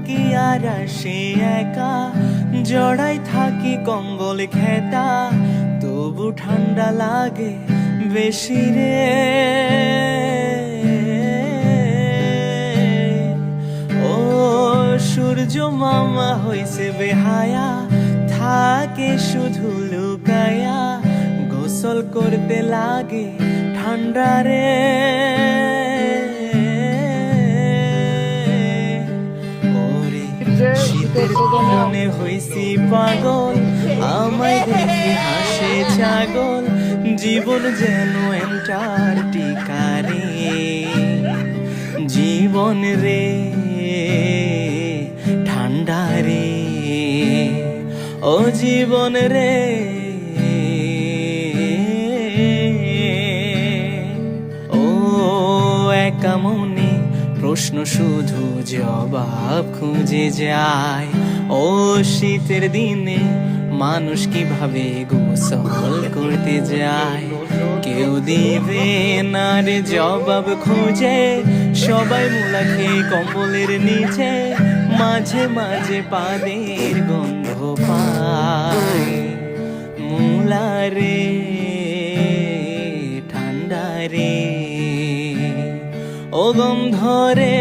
থাকি আর সে একা। জড়াই থাকি কম্বল খেতা, তবু ঠান্ডা লাগে বেশি রে। ও সূর্য মামা হইছে বেহায়া, থাকে শুধু লুকায়া, গোসল করতে লাগে ঠান্ডা রে। শীতের মনে হইছি পাগল। আমায় দেখে হাসে ছাগল। জীবন যেন এন্টার্কটিকা রে জীবন রে, ঠান্ডা রে। ও জীবন রে। ও একা মনে প্রশ্ন শুধু জবাব খুঁজে যায়। ও শীতের দিনে মানুষ কীভাবে গোসল করতে যায়? কেউ দিবে না রে জবাব খুঁজে, সবাই মুলা খেয়ে কম্বলের নিচে, মাঝে মাঝে পাদের গন্ধ পায়। মুলা রে, ঠান্ডা রে। ও গন্ধ রে